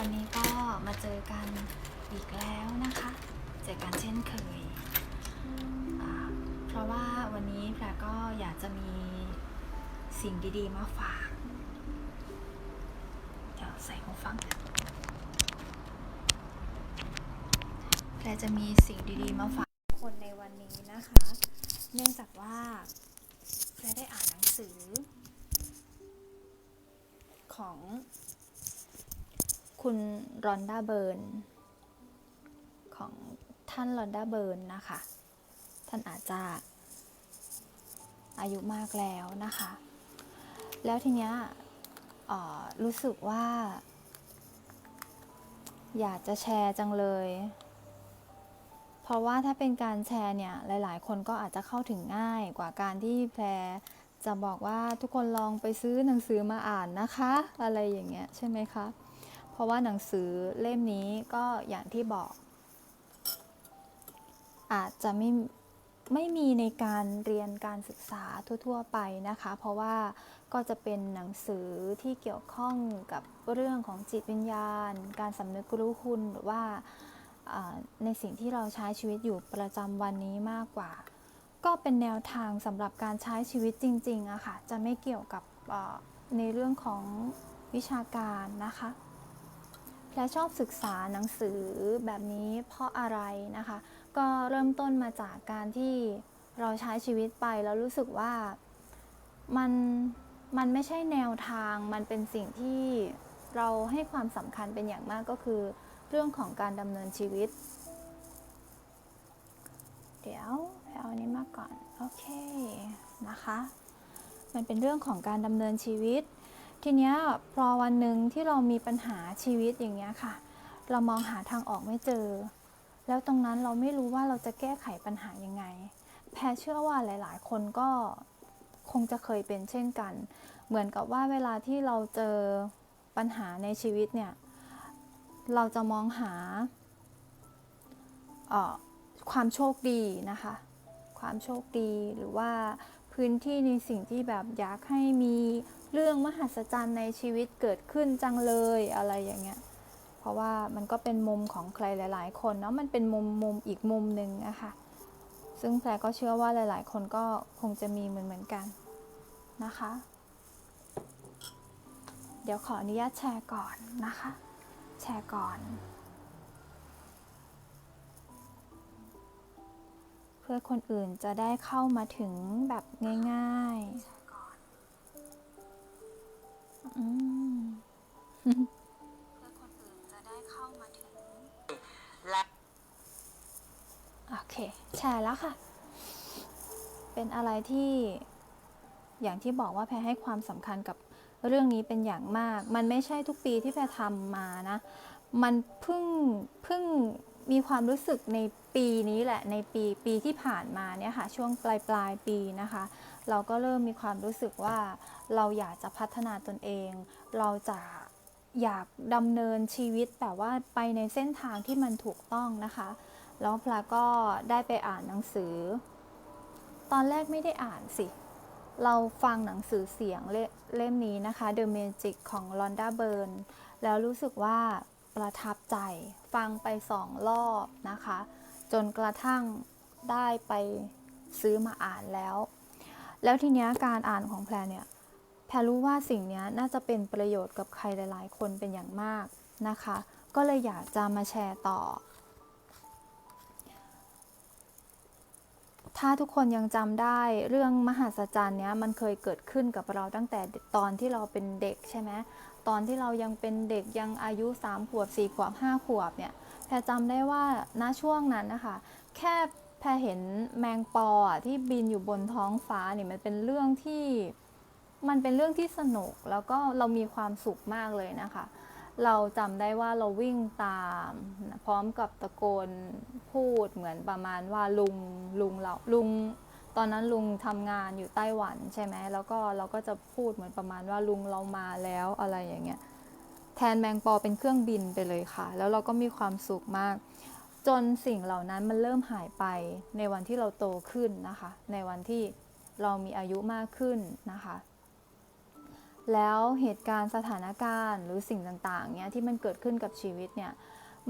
วันนี้ก็มาเจอกันอีกแล้วนะคะ เจอกันเช่นเคย เพราะว่าวันนี้แพรก็อยากจะมีสิ่งดีๆมาฝากเดี๋ยวใส่หูฟังแพรจะมีสิ่งดีๆมาฝากคนในวันนี้นะคะ เนื่องจากว่าแพรได้อ่านหนังสือของ คุณรอนด้าเบิร์นของท่านรอนด้าเบิร์นนะคะ ท่านอาจจะอายุมากแล้วนะคะ แล้วทีเนี้ยรู้สึกว่า อยากจะแชร์จังเลย เพราะว่าถ้าเป็นการแชร์เนี่ย หลาย ๆ คนก็อาจจะเข้าถึงง่ายกว่าการที่แพรจะบอกว่าทุกคนลองไปซื้อหนังสือมาอ่านนะคะ อะไรอย่างเงี้ยใช่ไหมคะ เพราะว่าหนังสือเล่มนี้ก็อย่างที่บอก อาจจะไม่ไม่มีในการเรียนการศึกษาทั่ว ๆ ไปนะคะ เพราะว่าก็จะเป็นหนังสือที่เกี่ยวข้องกับเรื่องของจิตวิญญาณ การสำนึกรู้คุณหรือว่าในสิ่งที่เราใช้ชีวิตอยู่ประจำวันนี้มากกว่า ก็เป็นแนวทางสำหรับการใช้ชีวิตจริงๆอะค่ะ จะไม่เกี่ยวกับในเรื่องของวิชาการนะคะ และชอบศึกษาหนังสือแบบนี้เพราะอะไรนะคะ ก็เริ่มต้นมาจากการที่เราใช้ชีวิตไปแล้วรู้สึกว่ามันมันไม่ใช่แนวทาง มันเป็นสิ่งที่เราให้ความสำคัญเป็นอย่างมากก็คือ เรื่องของการดำเนินชีวิต เดี๋ยวไปเอาอันนี้มาก่อน โอเคนะคะ มันเป็นเรื่องของการดำเนินชีวิต ทีเนี้ยพอวันหนึ่งที่เรามีปัญหาชีวิตอย่างเงี้ยค่ะ เรามองหาทางออกไม่เจอ แล้วตรงนั้นเราไม่รู้ว่าเราจะแก้ไขปัญหายังไง แพรเชื่อว่าหลาย ๆ คนก็คงจะเคยเป็นเช่นกัน เหมือนกับว่าเวลาที่เราเจอปัญหาในชีวิตเนี่ย เราจะมองหาความโชคดีนะคะ ความโชคดีหรือว่าพื้นที่ในสิ่งที่แบบอยากให้มี เรื่องมหัศจรรย์ในชีวิตเกิดขึ้นจังเลยอะไรอย่างเงี้ย เพราะว่ามันก็เป็นมุมของใครหลาย ๆ คนเนาะมันเป็นมุมมุมอีกมุมหนึ่งนะคะซึ่งแพรก็เชื่อว่าหลาย ๆ คนก็คงจะมีเหมือนเหมือนกันนะคะ เดี๋ยวขออนุญาตแชร์ก่อนนะคะ แชร์ก่อน เพื่อคนอื่นจะได้เข้ามาถึงแบบง่าย ๆ อืมเพื่อคนอื่นจะได้เข้ามาถึงและโอเค แชร์แล้วค่ะ เป็นอะไรที่อย่างที่บอกว่าแพรให้ความสำคัญกับเรื่องนี้เป็นอย่างมาก มันไม่ใช่ทุกปีที่แพรทำมานะ มันเพิ่งเพิ่งมีความรู้สึกในปีนี้แหละ ในปีปีที่ผ่านมาเนี่ยค่ะ ช่วงปลายปลายปีนะคะ เราก็เริ่มมีความรู้สึกว่าเราอยากจะพัฒนาตนเอง เราจะอยากดำเนินชีวิตแต่ว่าไปในเส้นทางที่มันถูกต้องนะคะ แล้วพลาก็ได้ไปอ่านหนังสือ ตอนแรกไม่ได้อ่านสิ เราฟังหนังสือเสียงเลเล่มนี้นะคะ The Magic ของ Rhonda Byrne แล้วรู้สึกว่าประทับใจฟังไปสองรอบนะคะ จนกระทั่งได้ไปซื้อมาอ่านแล้ว แล้วทีเนี้ยการอ่านของแพรเนี่ยแพรรู้ว่าสิ่งนี้น่าจะเป็นประโยชน์กับใครหลาย ๆ คนเป็นอย่างมากนะคะ ก็เลยอยากจะมาแชร์ต่อ ถ้าทุกคนยังจำได้เรื่องมหัศจรรย์เนี้ยมันเคยเกิดขึ้นกับเราตั้งแต่ตอนที่เราเป็นเด็กใช่ไหมตอนที่เรายังเป็นเด็กยังอายุ 3 ขวบ 4 ขวบ 5 ขวบเนี่ยแพรจำได้ว่าณช่วงนั้นนะคะ แค่ รเห็นแมงปออะที่บินอยู่บนท้องฟ้าเนี่ยมันเป็นเรื่องที่มันเป็นเรื่องที่สนุกแล้วก็เรามีความสุขมากเลยนะคะ เราจำได้ว่าเราวิ่งตาม พร้อมกับตะโกนพูดเหมือนประมาณว่าลุงลุงเราลุงตอนนั้นลุงทำงานอยู่ไต้หวันใช่ไหมแล้วก็เราก็จะพูดเหมือนประมาณว่าลุงเรามาแล้วอะไรอย่างเงี้ยแทนแมงปอเป็นเครื่องบินไปเลยค่ะ แล้วเราก็มีความสุขมาก จนสิ่งเหล่านั้นมันเริ่มหายไปในวันที่เราโตขึ้นนะคะ ในวันที่เรามีอายุมากขึ้นนะคะ แล้วเหตุการณ์สถานการณ์หรือสิ่งต่างๆเนี่ยที่มันเกิดขึ้นกับชีวิตเนี่ย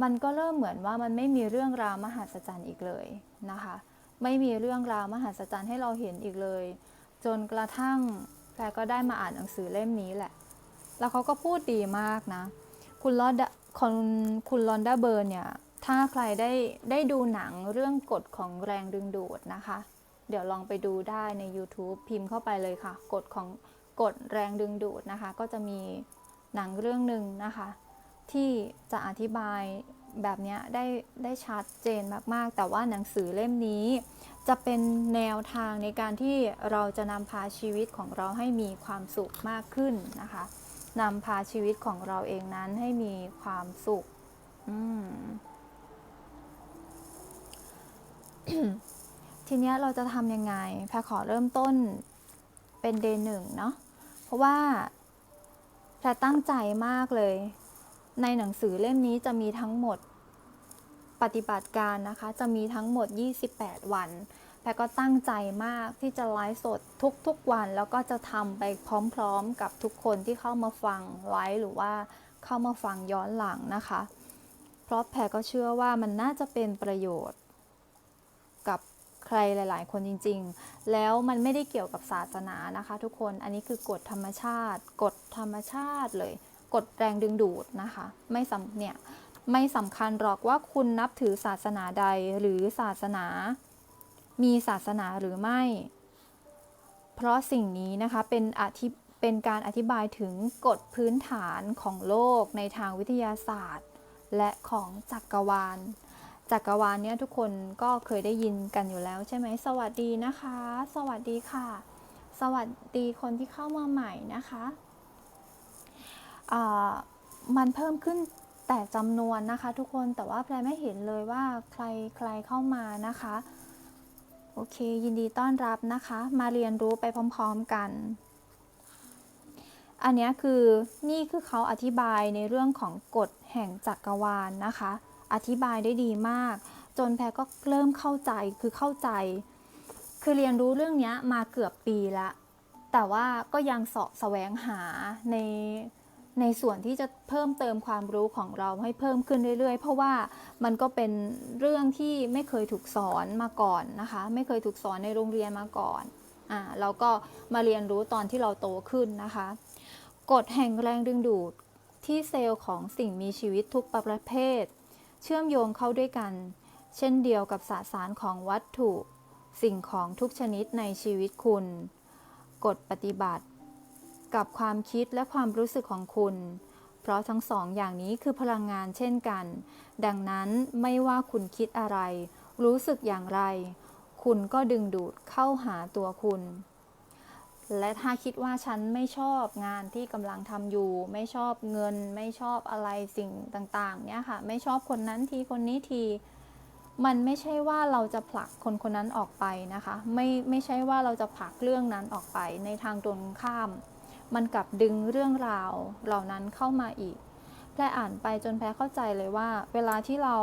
มันก็เริ่มเหมือนว่ามันไม่มีเรื่องราวมหัศจรรย์อีกเลยนะคะ ไม่มีเรื่องราวมหัศจรรย์ให้เราเห็นอีกเลย จนกระทั่งแพรก็ได้มาอ่านหนังสือเล่มนี้แหละ แล้วเขาก็พูดดีมากนะ คุณลอดคุณคุณลอนดาเบิร์นเนี่ย ถ้าใครได้ได้ดูหนังเรื่องกฎของแรงดึงดูดนะคะ เดี๋ยวลองไปดูได้ใน YouTube พิมพ์เข้าไปเลยค่ะ กฎของกฎแรงดึงดูดนะคะ ก็จะมีหนังเรื่องหนึ่งนะคะ ที่จะอธิบายแบบนี้ได้ได้ชัดเจนมากๆ แต่ว่าหนังสือเล่มนี้ จะเป็นแนวทางในการที่เราจะนำพาชีวิตของเราให้มีความสุขมากขึ้นนะคะนำพาชีวิตของเราเองนั้นให้มีความสุข อืม ทีเนี้ยเราจะทำยังไง แพรขอเริ่มต้นเป็นเดย์หนึ่งเนาะ เพราะว่าแพรตั้งใจมากเลย ในหนังสือเล่มนี้จะมีทั้งหมดปฏิบัติการนะคะ จะมีทั้งหมด 28 วัน แพรก็ตั้งใจมากที่จะไลฟ์สดทุกๆวัน แล้วก็จะทำไปพร้อมๆ กับทุกคนที่เข้ามาฟังไลฟ์หรือว่าเข้ามาฟังย้อนหลังนะคะ เพราะแพรก็เชื่อว่ามันน่าจะเป็นประโยชน์ กับใครหลาย ๆ คนจริง ๆ แล้วมันไม่ได้เกี่ยวกับศาสนานะคะ ทุกคน อันนี้คือกฎธรรมชาติ กฎธรรมชาติเลย กฎแรงดึงดูดนะคะ ไม่สำเนี่ย ไม่สำคัญหรอกว่าคุณนับถือศาสนาใดหรือศาสนา มีศาสนาหรือไม่ เพราะสิ่งนี้นะคะเป็นอธิเป็นการอธิบายถึงกฎพื้นฐานของโลกในทางวิทยาศาสตร์ และของจักรวาล จักรวาลเนี่ยทุกคนก็เคยได้ยินกันอยู่แล้วใช่ไหมสวัสดีนะคะ สวัสดีค่ะ สวัสดีคนที่เข้ามาใหม่นะคะมันเพิ่มขึ้นแต่จำนวนนะคะทุกคนแต่ว่าแพรไม่เห็นเลยว่าใครใครเข้ามานะคะ โอเค ยินดีต้อนรับนะคะ มาเรียนรู้ไปพร้อมๆกัน อันนี้คือนี่คือเขาอธิบายในเรื่องของกฎแห่งจักรวาลนะคะ อธิบายได้ดีมาก จนแพรก็เริ่มเข้าใจคือเข้าใจ คือเรียนรู้เรื่องนี้มาเกือบปีละแต่ว่าก็ยังสาะแสวงหาในในส่วนที่จะเพิ่มเติมความรู้ของเราให้เพิ่มขึ้นเรื่อยๆ เพราะว่ามันก็เป็นเรื่องที่ไม่เคยถูกสอนมาก่อนนะคะ ไม่เคยถูกสอนในโรงเรียนมาก่อนอ่าเราก็มาเรียนรู้ตอนที่เราโตขึ้นนะคะกฎแห่งแรงดึงดูดที่เซลล์ของสิ่งมีชีวิตทุกประเภท เชื่อมโยงเข้าด้วยกัน เช่นเดียวกับสสารของวัตถุ สิ่งของทุกชนิดในชีวิตคุณ กฎปฏิบัติ กับความคิดและความรู้สึกของคุณ เพราะทั้งสองอย่างนี้คือพลังงานเช่นกัน ดังนั้นไม่ว่าคุณคิดอะไร รู้สึกอย่างไร คุณก็ดึงดูดเข้าหาตัวคุณ และถ้าคิดว่าฉันไม่ชอบงานที่กำลังทำอยู่ ไม่ชอบเงิน ไม่ชอบอะไรสิ่งต่างๆ เนี่ยค่ะ ไม่ชอบคนนั้นทีคนนี้ที มันไม่ใช่ว่าเราจะผลักคนคนนั้นออกไปนะคะ ไม่ไม่ใช่ว่าเราจะผลักเรื่องนั้นออกไปในทางตรงข้าม มันกลับดึงเรื่องราวเหล่านั้นเข้ามาอีกแพรอ่านไปจนแพรเข้าใจเลยว่า เวลาที่เรา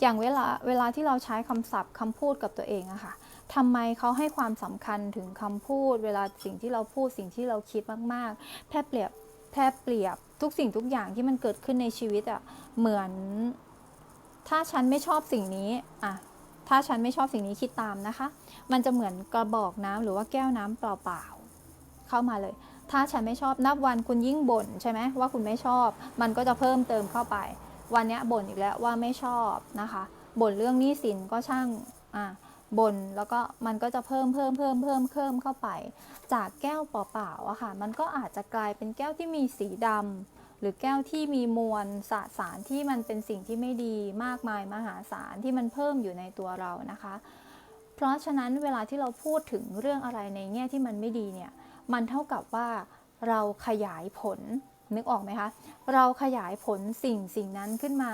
อย่างเวลาเวลาที่เราใช้คำศัพท์คำพูดกับตัวเองอะค่ะ ทำไมเขาให้ความสำคัญถึงคำพูด เวลาสิ่งที่เราพูดสิ่งที่เราคิดมากๆแพรเปรียบแพรเปรียบทุกสิ่งทุกอย่างที่มันเกิดขึ้นในชีวิตอะเหมือน ถ้าฉันไม่ชอบสิ่งนี้อะถ้าฉันไม่ชอบสิ่งนี้คิดตามนะคะ มันจะเหมือนกระบอกน้ำหรือว่าแก้วน้ำเปล่าๆเข้ามาเลย ถ้าฉันไม่ชอบนับวันคุณยิ่งบ่นใช่ไหมว่าคุณไม่ชอบ มันก็จะเพิ่มเติมเข้าไป วันนี้บ่นอีกแล้วว่าไม่ชอบนะคะบ่นเรื่องหนี้สินก็ช่างอะ บนแล้วก็มันก็จะเพิ่มเพิ่มเพิ่มเพิ่มเพิ่มเข้าไป จากแก้วเปล่าๆอะค่ะ มันก็อาจจะกลายเป็นแก้วที่มีสีดำหรือแก้วที่มีมวลสสารที่มันเป็นสิ่งที่ไม่ดีมากมายมหาศาลที่มันเพิ่มอยู่ในตัวเรานะคะ เพราะฉะนั้นเวลาที่เราพูดถึงเรื่องอะไรในแง่ที่มันไม่ดีเนี่ยมันเท่ากับว่าเราขยายผลนึกออกไหมคะ เราขยายผลสิ่งสิ่งนั้นขึ้นมา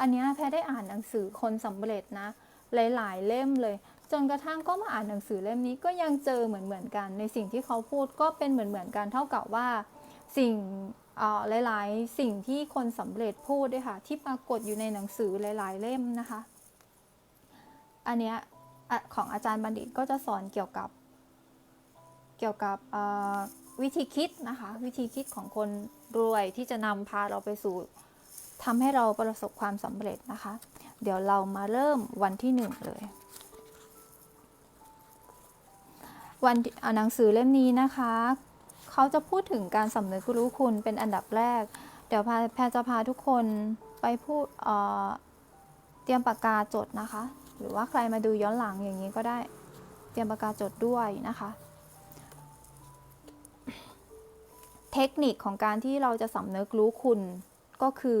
อันนี้แพรได้อ่านหนังสือคนสำเร็จนะ หลาย ๆ เล่มเลย จนกระทั่งก็มาอ่านหนังสือเล่มนี้ก็ยังเจอเหมือนเหมือนกัน ในสิ่งที่เขาพูดก็เป็นเหมือนเหมือนกันเท่ากับว่าสิ่งหลาย ๆ สิ่งที่คนสำเร็จพูดด้วยค่ะ ที่ปรากฏอยู่ในหนังสือหลาย ๆ เล่มนะคะ อันเนี้ยของอาจารย์บัณฑิตก็จะสอนเกี่ยวกับเกี่ยวกับวิธีคิดนะคะ วิธีคิดของคนรวยที่จะนำพาเราไปสู่ทำให้เราประสบความสำเร็จนะคะ เดี๋ยวเรามาเริ่มวันที่หนึ่งเลย วันอหนังสือเล่มนี้นะคะ เขาจะพูดถึงการสำนึกรู้คุณเป็นอันดับแรก เดี๋ยวแพรจะพาทุกคนไปพูดเเตรียมปากกาจดนะคะ หรือว่าใครมาดูย้อนหลังอย่างนี้ก็ได้ เตรียมปากกาจดด้วยนะคะ เทคนิคของการที่เราจะสำนึกรู้คุณก็คือ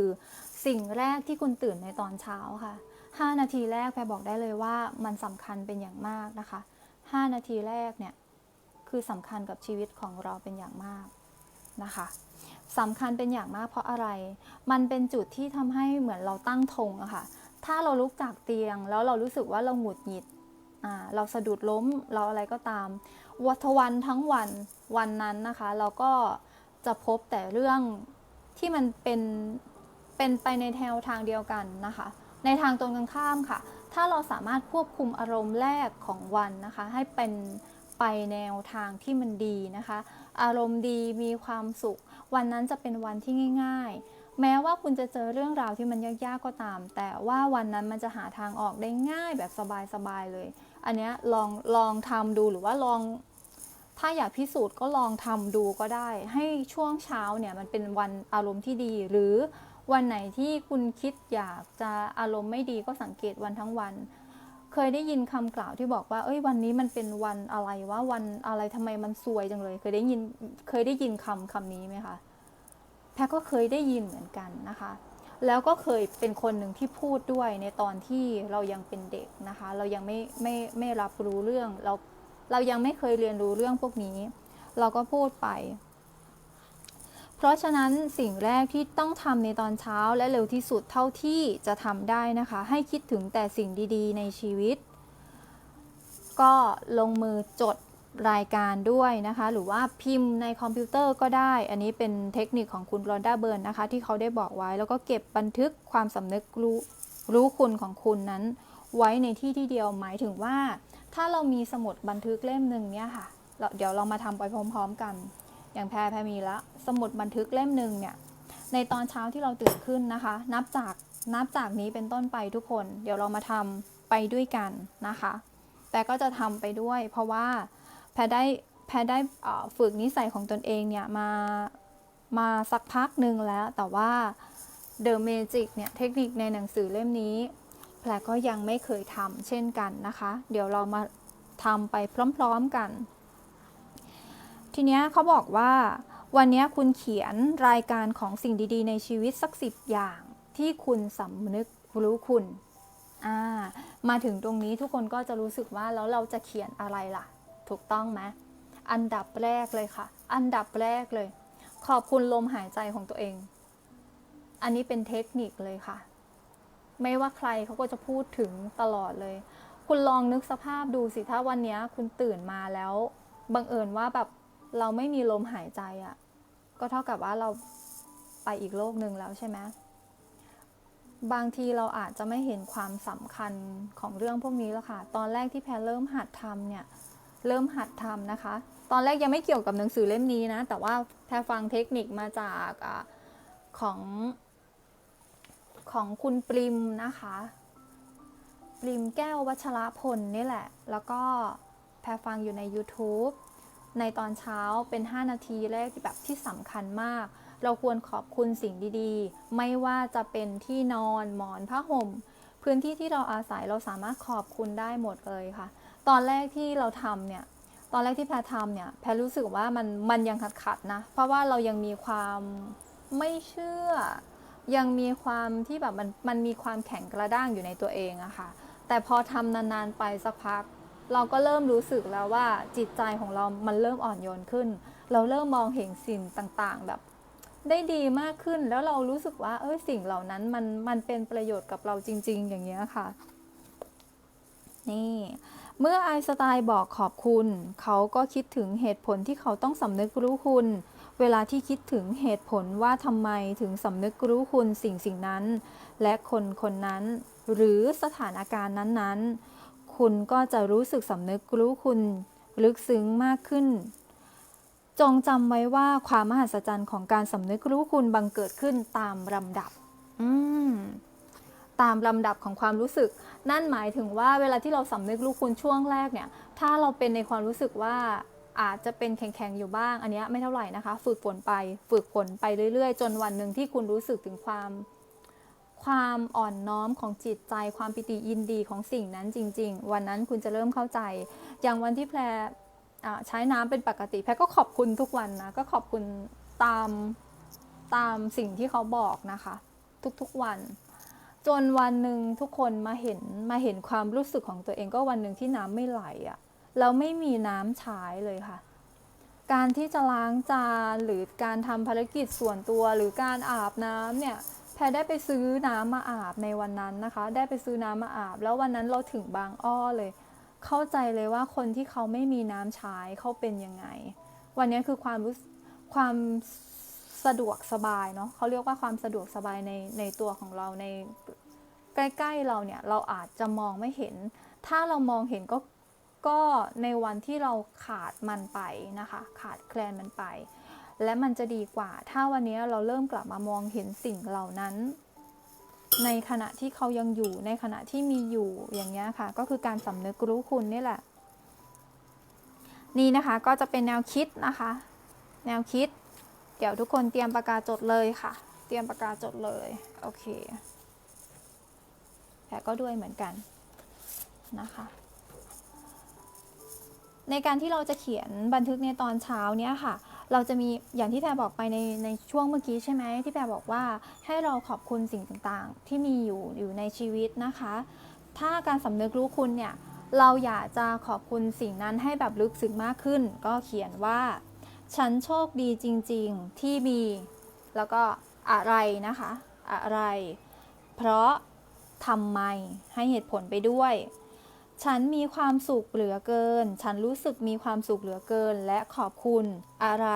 สิ่งแรกที่คุณตื่นในตอนเช้าค่ะ 5 นาทีแรกแพรบอกได้เลยว่ามันสำคัญเป็นอย่างมากนะคะ 5 นาทีแรกเนี่ยคือสำคัญกับชีวิตของเราเป็นอย่างมากนะคะสำคัญเป็นอย่างมากเพราะอะไร มันเป็นจุดที่ทำให้เหมือนเราตั้งธงอะค่ะ ถ้าเราลุกจากเตียงแล้วเรารู้สึกว่าเราหงุดหงิดเราสะดุดล้มเราอะไรก็ตาม วัฏวันทั้งวันวันนั้นนะคะ เราก็จะพบแต่เรื่องที่มันเป็น เป็นไปในแนวทางเดียวกันนะคะ ในทางตรงกันข้ามค่ะ ถ้าเราสามารถควบคุมอารมณ์แรกของวันนะคะ ให้เป็นไปแนวทางที่มันดีนะคะ อารมณ์ดีมีความสุข วันนั้นจะเป็นวันที่ง่าย ๆ แม้ว่าคุณจะเจอเรื่องราวที่มันยากๆก็ตาม แต่ว่าวันนั้นมันจะหาทางออกได้ง่ายแบบสบายๆเลย อันเนี้ยลองลองทำดูหรือว่าลองถ้าอยากพิสูจน์ก็ลองทำดูก็ได้ ให้ช่วงเช้าเนี่ยมันเป็นวันอารมณ์ที่ดี หรือ วันไหนที่คุณคิดอยากจะอารมณ์ไม่ดีก็สังเกตวันทั้งวัน เคยได้ยินคำกล่าวที่บอกว่า เอ้ยวันนี้มันเป็นวันอะไรว่าวันอะไรทำไมมันซวยจังเลย เคยได้ยินเคยได้ยินคำคำนี้ไหมคะแพรก็เคยได้ยินเหมือนกันนะคะ แล้วก็เคยเป็นคนหนึ่งที่พูดด้วยในตอนที่เรายังเป็นเด็กนะคะ เรายังไม่ไม่ไม่รับรู้เรื่องเราเรายังไม่เคยเรียนรู้เรื่องพวกนี้ เราก็พูดไป เพราะฉะนั้นสิ่งแรกที่ต้องทำในตอนเช้าและเร็วที่สุดเท่าที่จะทำได้นะคะ ให้คิดถึงแต่สิ่งดีๆ ในชีวิต ก็ลงมือจดรายการด้วยนะคะ หรือว่าพิมพ์ในคอมพิวเตอร์ก็ได้ อันนี้เป็นเทคนิคของคุณรอนด้าเบิร์นนะคะ ที่เขาได้บอกไว้ แล้วก็เก็บบันทึกความสำนึกรู้รู้คุณของคุณนั้น ไว้ในที่ที่เดียวหมายถึงว่า ถ้าเรามีสมุดบันทึกเล่มหนึ่งเนี่ยค่ะเเดี๋ยวเรามาทำไปพร้อม ๆ กัน อย่างแพรแพรมีละสมุดบันทึกเล่มหนึ่งเนี่ยในตอนเช้าที่เราตื่นขึ้นนะคะ นับจากนับจากนี้เป็นต้นไปทุกคน เดี๋ยวเรามาทำไปด้วยกันนะคะ แต่ก็จะทำไปด้วย เพราะว่าแพรได้แพรได้ฝึกนิสัยของตนเองเนี่ยมามาสักพักหนึ่งแล้ว แต่ว่า The Magic เนี่ยเทคนิคในหนังสือเล่มนี้แพรก็ยังไม่เคยทำเช่นกันนะคะ เดี๋ยวเรามาทำไปพร้อม ๆกัน ทีเนี้ยเขาบอกว่า วันนี้คุณเขียนรายการของสิ่งดีๆ ในชีวิตสักสิบอย่างที่คุณสำนึกรู้คุณอ่ามาถึงตรงนี้ทุกคนก็จะรู้สึกว่าแล้วเราจะเขียนอะไรล่ะ ถูกต้องไหมอันดับแรกเลยค่ะ อันดับแรกเลย ขอบคุณลมหายใจของตัวเอง อันนี้เป็นเทคนิคเลยค่ะ ไม่ว่าใครเขาก็จะพูดถึงตลอดเลย คุณลองนึกสภาพดูสิถ้าวันนี้คุณตื่นมาแล้วบังเอิญว่าแบบ เราไม่มีลมหายใจอะ่ะ ก็เท่ากับว่าเราไปอีกโลกหนึ่งแล้วใช่ไหมบางทีเราอาจจะไม่เห็นความสำคัญของเรื่องพวกนี้แล้วค่ะ ตอนแรกที่แพรเริ่มหัดทำเนี่ย เริ่มหัดทำนะคะ ตอนแรกยังไม่เกี่ยวกับหนังสือเล่มนี้นะ แต่ว่าแพรฟังเทคนิคมาจากอของของคุณปริมนะคะ ปริมแก้ววัชรพลนี่แหละ แล้วก็แพรฟังอยู่ใน YouTube ในตอนเช้าเป็น 5 นาทีแรกที่แบบที่สำคัญมาก เราควรขอบคุณสิ่งดีๆ ไม่ว่าจะเป็นที่นอนหมอนผ้าห่ม พื้นที่ที่เราอาศัยเราสามารถขอบคุณได้หมดเลยค่ะ ตอนแรกที่เราทำเนี่ยตอนแรกที่แพรทำเนี่ยแพรรู้สึกว่ามันมันยังขัดขัดนะ เพราะว่าเรายังมีความไม่เชื่อ ยังมีความที่แบบมันมันมีความแข็งกระด้างอยู่ในตัวเองอะค่ะ แต่พอทำนานๆไปสักพัก เราก็เริ่มรู้สึกแล้วว่าจิตใจของเรามันเริ่มอ่อนโยนขึ้น เราเริ่มมองเห็นสิ่งต่างๆ แบบ ได้ดีมากขึ้นแล้วเรารู้สึกว่า เอ้ยสิ่งเหล่านั้นมันมันเป็นประโยชน์กับเราจริง ๆ อย่างเงี้ยค่ะ นี่เมื่อไอสไตน์บอกขอบคุณ เขาก็คิดถึงเหตุผลที่เขาต้องสำนึกรู้คุณ เวลาที่คิดถึงเหตุผลว่าทำไมถึงสำนึกรู้คุณสิ่งสิ่งนั้น และคนคนนั้น หรือสถานการณ์นั้นๆ คุณก็จะรู้สึกสำนึกรู้คุณลึกซึ้งมากขึ้น จงจำไว้ว่าความมหัศจรรย์ของการสำนึกรู้คุณบังเกิดขึ้นตามลำดับอืมตามลำดับของความรู้สึก นั่นหมายถึงว่าเวลาที่เราสำนึกรู้คุณช่วงแรกเนี่ย ถ้าเราเป็นในความรู้สึกว่าอาจจะเป็นแข็งๆอยู่บ้าง อันนี้ไม่เท่าไหร่นะคะ ฝึกฝนไป ฝึกฝนไปเรื่อยๆ จนวันหนึ่งที่คุณรู้สึกถึงความ ความอ่อนน้อมของจิตใจ ความปิติยินดีของสิ่งนั้นจริง ๆ วันนั้นคุณจะเริ่มเข้าใจ อย่างวันที่แพรใช้น้ำเป็นปกติแพรก็ขอบคุณทุกวันนะ ก็ขอบคุณตามตามสิ่งที่เขาบอกนะคะ ทุกๆวัน จนวันหนึ่งทุกคนมาเห็นมาเห็นความรู้สึกของตัวเองก็วันหนึ่งที่น้ำไม่ไหลอะ่ะแล้วไม่มีน้ำใช้เลยค่ะ การที่จะล้างจานหรือการทำภารกิจส่วนตัวหรือการอาบน้ำเนี่ย แพรได้ไปซื้อน้ำมาอาบในวันนั้นนะคะ ได้ไปซื้อน้ำมาอาบ แล้ววันนั้นเราถึงบางอ้อเลย เข้าใจเลยว่าคนที่เขาไม่มีน้ำใช้เขาเป็นยังไง วันนี้คือความรู้ความสะดวกสบายเนาะเขาเรียกว่าความสะดวกสบายในในตัวของเราในใกล้ๆเราเนี่ยเราอาจจะมองไม่เห็น ถ้าเรามองเห็นก็ก็ในวันที่เราขาดมันไปนะคะ ขาดแคลนมันไป และมันจะดีกว่า ถ้าวันนี้เราเริ่มกลับมามองเห็นสิ่งเหล่านั้น ในขณะที่เขายังอยู่ ในขณะที่มีอยู่อย่างเงี้ยค่ะ ก็คือการสำนึกรู้คุณนี่แหละ นี่นะคะก็จะเป็นแนวคิดนะคะ แนวคิด เดี๋ยวทุกคนเตรียมปากกาจดเลยค่ะ เตรียมปากกาจดเลย โอเค แต่ก็ด้วยเหมือนกันนะคะในการที่เราจะเขียนบันทึกในตอนเช้าเนี้ยค่ะ เราจะมีอย่างที่แพรบอกไปในในช่วงเมื่อกี้ใช่ไหมที่แพรบอกว่าให้เราขอบคุณสิ่งต่างๆ ที่มีอยู่อยู่ในชีวิตนะคะ ถ้าการสำนึกรู้คุณเนี่ยเราอยากจะขอบคุณสิ่งนั้นให้แบบลึกซึ้งมากขึ้น ก็เขียนว่า ฉันโชคดีจริงๆที่มี แล้วก็อะไรนะคะ อะไร เพราะทำไมให้เหตุผลไปด้วย ฉันมีความสุขเหลือเกิน ฉันรู้สึกมีความสุขเหลือเกิน และขอบคุณอะไร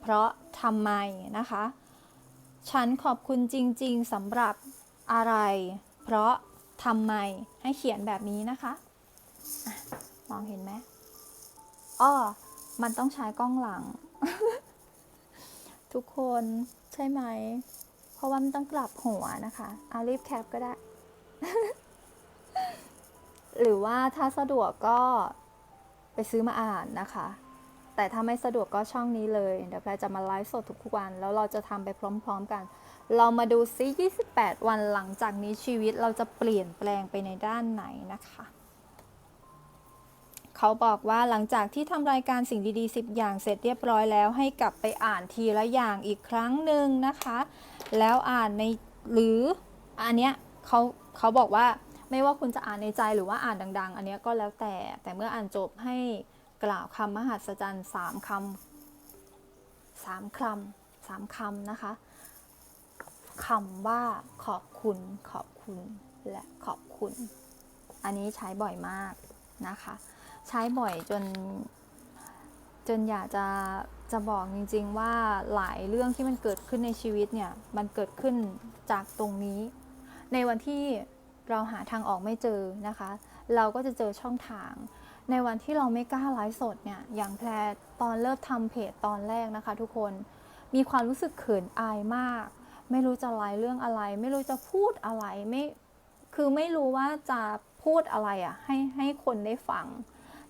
เพราะทำไมนะคะ ฉันขอบคุณจริง ๆสำหรับอะไร เพราะทำไมให้เขียนแบบนี้นะคะะมองเห็นไหมอ้อมันต้องใช้กล้องหลัง ทุกคนใช่ไหม เพราะว่ามันต้องกลับหัวนะคะ เอารีบแคปก็ได้ หรือว่าถ้าสะดวกก็ไปซื้อมาอ่านนะคะ แต่ถ้าไม่สะดวกก็ช่องนี้เลย เดี๋ยวแพรจะมาไลฟ์สดทุกวัน แล้วเราจะทำไปพร้อมๆกัน เรามาดูซิ 28 วันหลังจากนี้ชีวิตเราจะเปลี่ยนแปลงไปในด้านไหนนะคะเขาบอกว่าหลังจากที่ทำรายการสิ่งดีๆ 10 อย่างเสร็จเรียบร้อยแล้วให้กลับไปอ่านทีละอย่างอีกครั้งหนึ่งนะคะ แล้วอ่านในหรืออันเนี้ยเขาเขาบอกว่า ไม่ว่าคุณจะอ่านในใจหรือว่าอ่านดัง ๆ อันนี้ก็แล้วแต่ แต่เมื่ออ่านจบให้กล่าวคำมหัศจรรย์สามคำสามคำสามคำนะคะคำว่าขอบคุณขอบคุณและขอบคุณ อันนี้ใช้บ่อยมากนะคะ ใช้บ่อยจน จนอยากจะจะบอกจริง ๆ ว่าหลายเรื่องที่มันเกิดขึ้นในชีวิตเนี่ย มันเกิดขึ้นจากตรงนี้ ในวันที่ เราหาทางออกไม่เจอนะคะ เราก็จะเจอช่องทาง ในวันที่เราไม่กล้าไลฟ์สดเนี่ยอย่างแพรตอนเริ่มทำเพจตอนแรกนะคะ ทุกคนมีความรู้สึกเขินอายมาก ไม่รู้จะไลฟ์เรื่องอะไร ไม่รู้จะพูดอะไรไม่คือไม่รู้ว่าจะพูดอะไรอะ่ะให้ให้คนได้ฟัง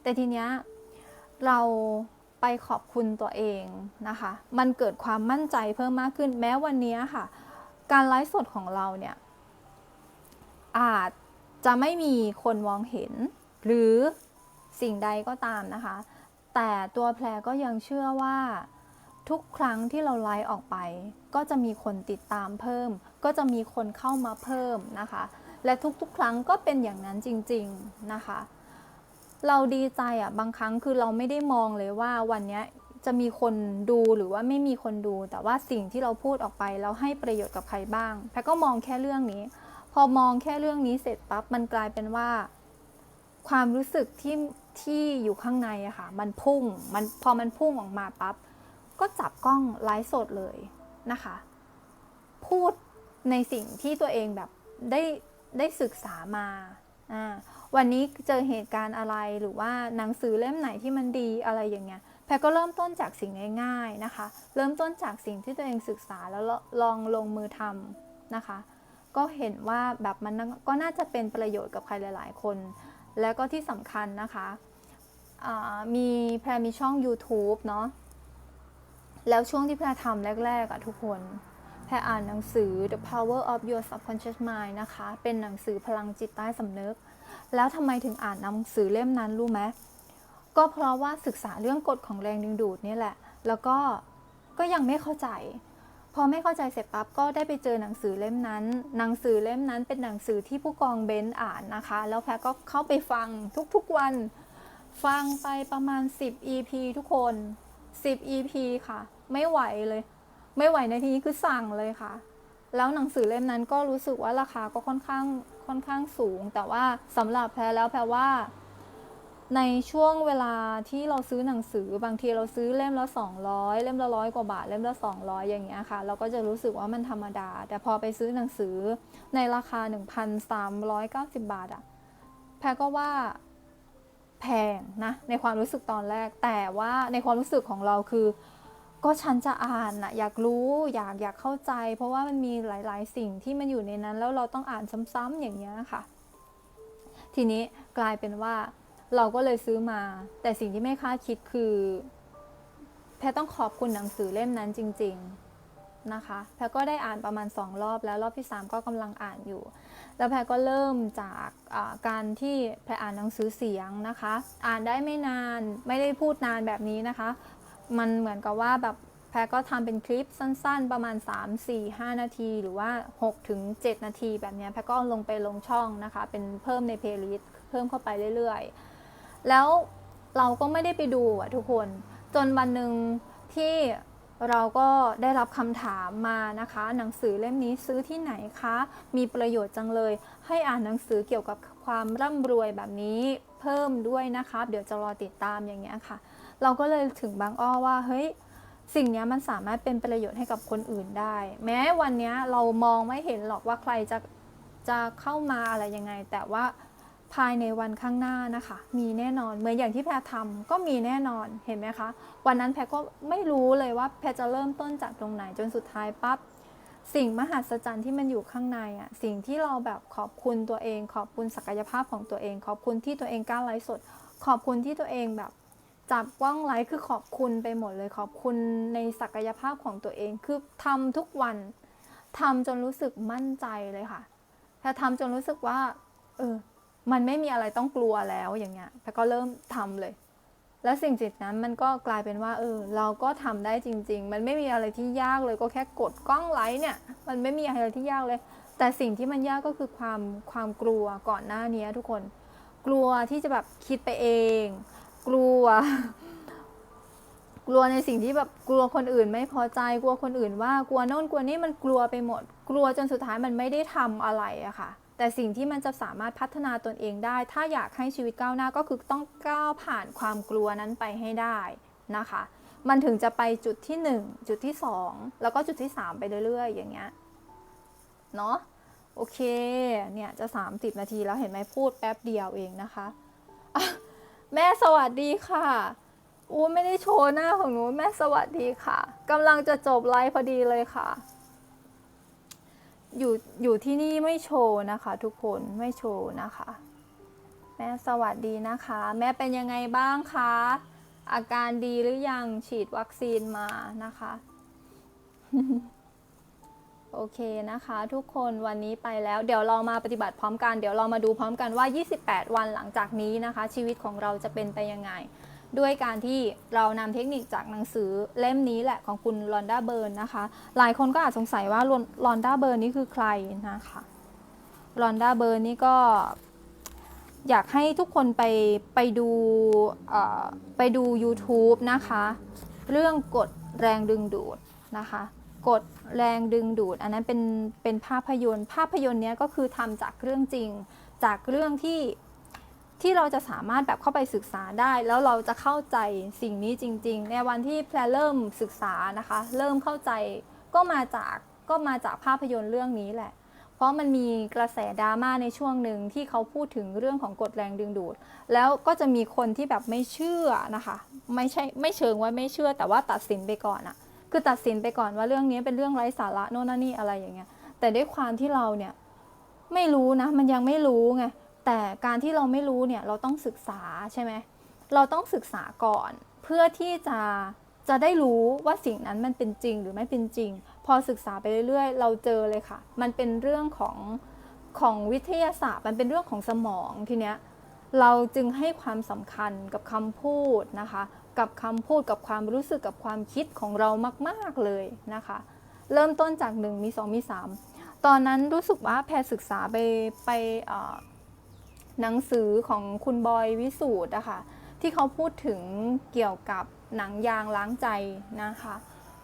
แต่ทีเนี้ยเราไปขอบคุณตัวเองนะคะ มันเกิดความมั่นใจเพิ่มมากขึ้นแม้วันนี้ค่ะ การไลฟ์สดของเราเนี่ย อาจจะไม่มีคนมองเห็น หรือสิ่งใดก็ตามนะคะ แต่ตัวแพรก็ยังเชื่อว่า ทุกครั้งที่เราไลฟ์ออกไป ก็จะมีคนติดตามเพิ่ม ก็จะมีคนเข้ามาเพิ่มนะคะ และทุกๆ ครั้งก็เป็นอย่างนั้นจริง ๆนะคะ เราดีใจอะบางครั้งคือเราไม่ได้มองเลยว่าวันนี้จะมีคนดูหรือว่าไม่มีคนดู แต่ว่าสิ่งที่เราพูดออกไป เราให้ประโยชน์กับใครบ้าง แพรก็มองแค่เรื่องนี้ อมองแค่เรื่องนี้เสร็จปั๊บมันกลายเป็นว่า ความรู้สึกที่ที่อยู่ข้างในอะค่ะ มันพุ่งมันพอมันพุ่งออกมาปั๊บก็จับกล้องไลฟ์สดเลยนะคะ พูดในสิ่งที่ตัวเองแบบได้ได้ศึกษามาอ่าวันนี้เจอเหตุการณ์อะไรหรือว่าหนังสือเล่มไหนที่มันดีอะไรอย่างเงี้ยแพรก็เริ่มต้นจากสิ่งง่าย ๆนะคะ เริ่มต้นจากสิ่งที่ตัวเองศึกษาแล้วลองลงมือทำนะคะ ก็เห็นว่าแบบมันก็น่าจะเป็นประโยชน์กับใครหลาย ๆ คน แล้วก็ที่สำคัญนะคะมีแพรมีช่อง YouTube เนาะแล้วช่วงที่แพรทำแรก ๆอะทุกคนแพรอ่านหนังสือ The Power of Your Subconscious Mind นะคะ เป็นหนังสือพลังจิตใต้สำนึก แล้วทำไมถึงอ่านหนังสือเล่มนั้นรู้ไหมก็เพราะว่าศึกษาเรื่องกฎของแรงดึงดูดนี่แหละ แล้วก็ก็ยังไม่เข้าใจ อไม่เข้าใจเสร็จปั๊บก็ได้ไปเจอหนังสือเล่มนั้น หนังสือเล่มนั้นเป็นหนังสือที่ผู้กองเบนซ์อ่านนะคะ แล้วแพรก็เข้าไปฟังทุกๆวัน ฟังไปประมาณ 10 EP ทุกคน 10 EP ค่ะ ไม่ไหวเลย ไม่ไหวในที่นี้คือสั่งเลยค่ะ แล้วหนังสือเล่มนั้นก็รู้สึกว่าราคาก็ค่อนข้างค่อนข้างสูง แต่ว่าสำหรับแพรแล้วแพรว่า ในช่วงเวลาที่เราซื้อหนังสือบางทีเราซื้อเล่มละ 200 เล่มละร้อยกว่าบาท เล่มละ 200 อย่างเงี้ยค่ะ เราก็จะรู้สึกว่ามันธรรมดา แต่พอไปซื้อหนังสือในราคา 1,390 บาทอะแพรก็ว่าแพงนะในความรู้สึกตอนแรก แต่ว่าในความรู้สึกของเราคือ ก็ฉันจะอ่านนะอยากรู้อยากอยากเข้าใจ เพราะว่ามันมีหลาย ๆ สิ่งที่มันอยู่ในนั้น แล้วเราต้องอ่านซ้ำๆอย่างเงี้ยค่ะ ทีนี้กลายเป็นว่า เราก็เลยซื้อมา แต่สิ่งที่ไม่คาดคิดคือ แพรต้องขอบคุณหนังสือเล่มนั้นจริง ๆนะคะ แพรก็ได้อ่านประมาณสองรอบแล้วรอบที่สามก็กำลังอ่านอยู่ แล้วแพรก็เริ่มจากการที่แพรอ่านหนังสือเสียงนะคะ อ่านได้ไม่นานไม่ได้พูดนานแบบนี้นะคะ มันเหมือนกับว่าแบบแพรก็ทำเป็นคลิปสั้นๆ ประมาณ 3 4 5 นาที หรือว่า6ถึง7นาทีแบบนี้แพรก็ลงไปลงช่องนะคะ เป็นเพิ่มในเพลย์ลิสต์เพิ่มเข้าไปเรื่อยๆ แล้วเราก็ไม่ได้ไปดูอะทุกคน จนวันหนึ่งที่เราก็ได้รับคำถามมานะคะ หนังสือเล่มนี้ซื้อที่ไหนคะ มีประโยชน์จังเลย ให้อ่านหนังสือเกี่ยวกับความร่ำรวยแบบนี้เพิ่มด้วยนะคะ เดี๋ยวจะรอติดตามอย่างเงี้ยค่ะ เราก็เลยถึงบางอ้อว่าเฮ้ยสิ่งนี้มันสามารถเป็นประโยชน์ให้กับคนอื่นได้ แม้วันนี้เรามองไม่เห็นหรอกว่าใครจะจะเข้ามาอะไรยังไง แต่ว่า ภายในวันข้างหน้านะคะ มีแน่นอนเหมือนอย่างที่แพรทำก็มีแน่นอนเห็นไหมคะ วันนั้นแพรก็ไม่รู้เลยว่าแพรจะเริ่มต้นจากตรงไหนจนสุดท้ายปั๊บสิ่งมหัศจรรย์ที่มันอยู่ข้างในอะ่ะสิ่งที่เราแบบขอบคุณตัวเอง ขอบคุณศักยภาพของตัวเอง ขอบคุณที่ตัวเองกล้าไลฟ์สด ขอบคุณที่ตัวเองแบบจับกล้องไลฟ์คือขอบคุณไปหมดเลย ขอบคุณในศักยภาพของตัวเองคือทำทุกวันทำจนรู้สึกมั่นใจเลยค่ะแพรทำจนรู้สึกว่าเออ มันไม่มีอะไรต้องกลัวแล้วอย่างเงี้ยแพรก็เริ่มทำเลย แล้วสิ่งจิตนั้นมันก็กลายเป็นว่าเออเราก็ทำได้จริง ๆ มันไม่มีอะไรที่ยากเลยก็แค่กดกล้องไลฟ์เนี่ย มันไม่มีอะไรที่ยากเลย แต่สิ่งที่มันยากก็คือความความกลัวก่อนหน้านี้ทุกคน กลัวที่จะแบบคิดไปเอง กลัว กลัวในสิ่งที่แบบกลัวคนอื่น ไม่พอใจกลัวคนอื่นว่ากลัวโน่นกลัวนี่มันกลัวไปหมด กลัวจนสุดท้ายมันไม่ได้ทำอะไรอะค่ะ แต่สิ่งที่มันจะสามารถพัฒนาตนเองได้ ถ้าอยากให้ชีวิตก้าวหน้าก็คือต้องก้าวผ่านความกลัวนั้นไปให้ได้นะคะ มันถึงจะไปจุดที่ 1 จุดที่ 2 แล้วก็จุดที่ 3 ไปเรื่อยๆ อย่างเงี้ยเนาะโอเค เนี่ยจะ 30 นาทีแล้วเห็นไหมพูดแป๊บเดียวเองนะคะะแม่สวัสดีค่ะอู้ไม่ได้โชว์หน้าของหนูแม่สวัสดีค่ะกำลังจะจบไลฟ์พอดีเลยค่ะ อยู่อยู่ที่นี่ไม่โชว์นะคะ ทุกคนไม่โชว์นะคะ แม่สวัสดีนะคะ แม่เป็นยังไงบ้างคะ อาการดีหรือยังฉีดวัคซีนมานะคะ โอเคนะคะ ทุกคนวันนี้ไปแล้วเดี๋ยวเรามาปฏิบัติพร้อมกัน เดี๋ยวเรามาดูพร้อมกันว่า 28 วันหลังจากนี้นะคะ ชีวิตของเราจะเป็นไปยังไง ด้วยการที่เรานำเทคนิคจากหนังสือเล่มนี้แหละของคุณลอนด้าเบิร์นนะคะ หลายคนก็อาจสงสัยว่าลอนด้าเบิร์นนี่คือใครนะคะลอนด้าเบิร์นนี่ก็อยากให้ทุกคนไปไปดูไปดู YouTube นะคะ เรื่องกฎแรงดึงดูดนะคะกฎแรงดึงดูด อันนั้นเป็นเป็นภาพยนตร์ ภาพยนตร์เนี้ยก็คือทำจากเรื่องจริง จากเรื่องที่ ที่เราจะสามารถแบบเข้าไปศึกษาได้ แล้วเราจะเข้าใจสิ่งนี้จริง ๆ ในวันที่แพรเริ่มศึกษานะคะ เริ่มเข้าใจก็มาจากก็มาจากภาพยนตร์เรื่องนี้แหละ เพราะมันมีกระแสดราม่าในช่วงหนึ่งที่เขาพูดถึงเรื่องของกฎแรงดึงดูด แล้วก็จะมีคนที่แบบไม่เชื่อนะคะ ไม่ใช่ไม่เชิงว่าไม่เชื่อ แต่ว่าตัดสินไปก่อนอะคือตัดสินไปก่อนว่าเรื่องนี้เป็นเรื่องไร้สาระโน่นนั่นนี่อะไรอย่างเงี้ย แต่ด้วยความที่เราเนี่ยไม่รู้นะ มันยังไม่รู้ไง แต่การที่เราไม่รู้เนี่ยเราต้องศึกษาใช่ไหมเราต้องศึกษาก่อน เพื่อที่จะจะได้รู้ว่าสิ่งนั้นมันเป็นจริงหรือไม่เป็นจริง พอศึกษาไปเรื่อยๆ เราเจอเลยค่ะ มันเป็นเรื่องของของวิทยาศาสตร์ มันเป็นเรื่องของสมองทีเนี้ยเราจึงให้ความสำคัญกับคำพูดนะคะ กับคำพูดกับความรู้สึกกับความคิดของเรามาก ๆเลยนะคะ เริ่มต้นจาก 1 มี 2 มี 3 ตอนนั้นรู้สึกว่าแพรศึกษาไปไปเอ่อ หนังสือของคุณบอยวิสูตรอะคะที่เขาพูดถึงเกี่ยวกับหนังยางล้างใจนะคะ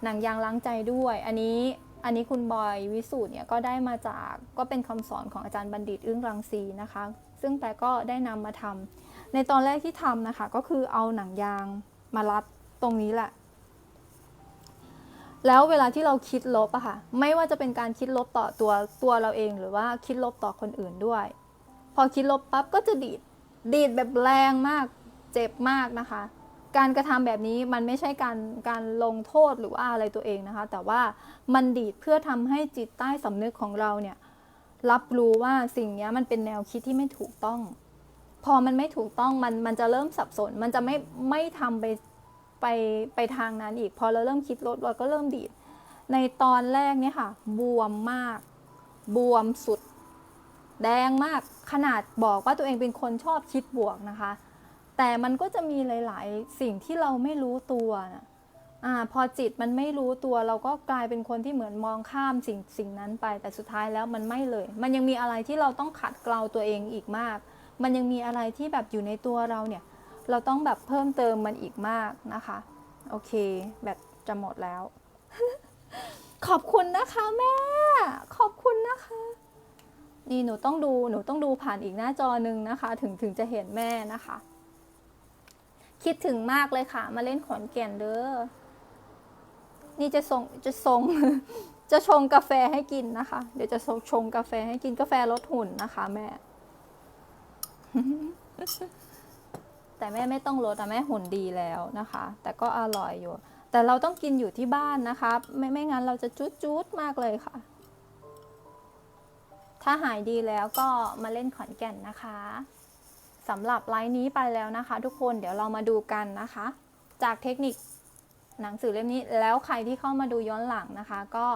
หนังยางล้างใจด้วย อันนี้อันนี้คุณบอยวิสูตรเนี่ยก็ได้มาจากก็เป็นคำสอนของอาจารย์บัณฑิตอึ้งรังสีนะคะ ซึ่งแต่ก็ได้นำมาทำในตอนแรกที่ทำนะคะก็คือเอาหนังยางมารัดตรงนี้แหละ แล้วเวลาที่เราคิดลบอะค่ะ ไม่ว่าจะเป็นการคิดลบต่อตัวตัวเราเอง หรือว่าคิดลบต่อคนอื่นด้วย พอคิดลบปั๊บก็จะดีด ดีดแบบแรงมาก เจ็บมากนะคะ การกระทำแบบนี้มันไม่ใช่การการลงโทษหรือว่าอะไรตัวเองนะคะ แต่ว่ามันดีดเพื่อทำให้จิตใต้สำนึกของเราเนี่ยรับรู้ว่าสิ่งนี้มันเป็นแนวคิดที่ไม่ถูกต้อง พอมันไม่ถูกต้องมันมันจะเริ่มสับสน มันจะไม่ไม่ทำไปไปไปทางนั้นอีก พอเราเริ่มคิดลดเราก็เริ่มดีด ในตอนแรกเนี่ยค่ะ บวมมาก บวมสุด แดงมากขนาดบอกว่าตัวเองเป็นคนชอบคิดบวกนะคะ แต่มันก็จะมีหลาย ๆ สิ่งที่เราไม่รู้ตัวนะอ่าพอจิตมันไม่รู้ตัวเราก็กลายเป็นคนที่เหมือนมองข้ามสิ่งสิ่งนั้นไป แต่สุดท้ายแล้วมันไม่เลย มันยังมีอะไรที่เราต้องขัดเกลาตัวเองอีกมาก มันยังมีอะไรที่แบบอยู่ในตัวเราเนี่ย เราต้องแบบเพิ่มเติมมันอีกมากนะคะ โอเค แบบจะหมดแล้ว ขอบคุณนะคะแม่ นี่หนูต้องดูหนูต้องดูผ่านอีกหน้าจอหนึ่งนะคะ ถึงถึงจะเห็นแม่นะคะ คิดถึงมากเลยค่ะ มาเล่นขอนแก่นเด้อนี่จะส่งจะส่งจะชงกาแฟให้กินนะคะ เดี๋ยวจะชงกาแฟให้กินกาแฟลดหุ่นนะคะ แม่ แต่แม่ไม่ต้องลดแต่แม่หุ่นดีแล้วนะคะ แต่ก็อร่อยอยู่ แต่เราต้องกินอยู่ที่บ้านนะคะ ไม่ไม่งั้นเราจะจุดจุดๆมากเลยค่ะ ถ้าหายดีแล้วก็มาเล่นขอนแก่นนะคะสำหรับไลน์นี้ไปแล้วนะคะ ทุกคนเดี๋ยวเรามาดูกันนะคะ จากเทคนิคหนังสือเล่มนี้แล้วใครที่เข้ามาดูย้อนหลังนะคะ ก็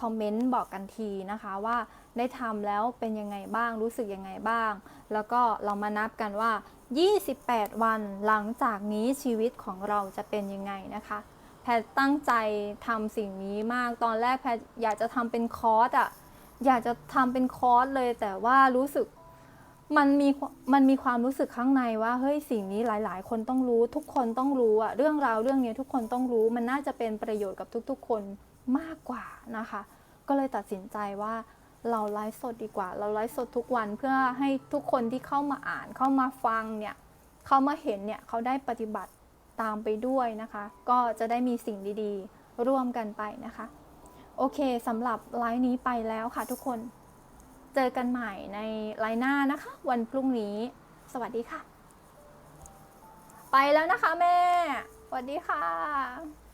คอมเมนต์บอกกันทีนะคะว่าได้ทำแล้วเป็นยังไงบ้างรู้สึกยังไงบ้าง แล้วก็เรามานับกันว่า 28 วันหลังจากนี้ชีวิตของเราจะเป็นยังไงนะคะ แพทตั้งใจทำสิ่งนี้มากตอนแรกแพทอยากจะทำเป็นคอร์สอะ อยากจะทำเป็นคอร์สเลย แต่ว่ารู้สึกมันมีมันมีความรู้สึกข้างในว่าเฮ้ยสิ่งนี้หลาย ๆ คนต้องรู้ ทุกคนต้องรู้อะเรื่องราวเรื่องนี้ทุกคนต้องรู้ มันน่าจะเป็นประโยชน์กับทุก ๆ คนมากกว่านะคะ ก็เลยตัดสินใจว่าเราไลฟ์สดดีกว่า เราไลฟ์สดทุกวันเพื่อให้ทุกคนที่เข้ามาอ่านเข้ามาฟังเนี่ยเข้ามาเห็นเนี่ยเขาได้ปฏิบัติตามไปด้วยนะคะ ก็จะได้มีสิ่งดี ๆ ร่วมกันไปนะคะ โอเคสำหรับไลน์นี้ไปแล้วค่ะทุกคน เจอกันใหม่ในไลน์หน้านะคะ วันพรุ่งนี้ สวัสดีค่ะ ไปแล้วนะคะแม่ สวัสดีค่ะ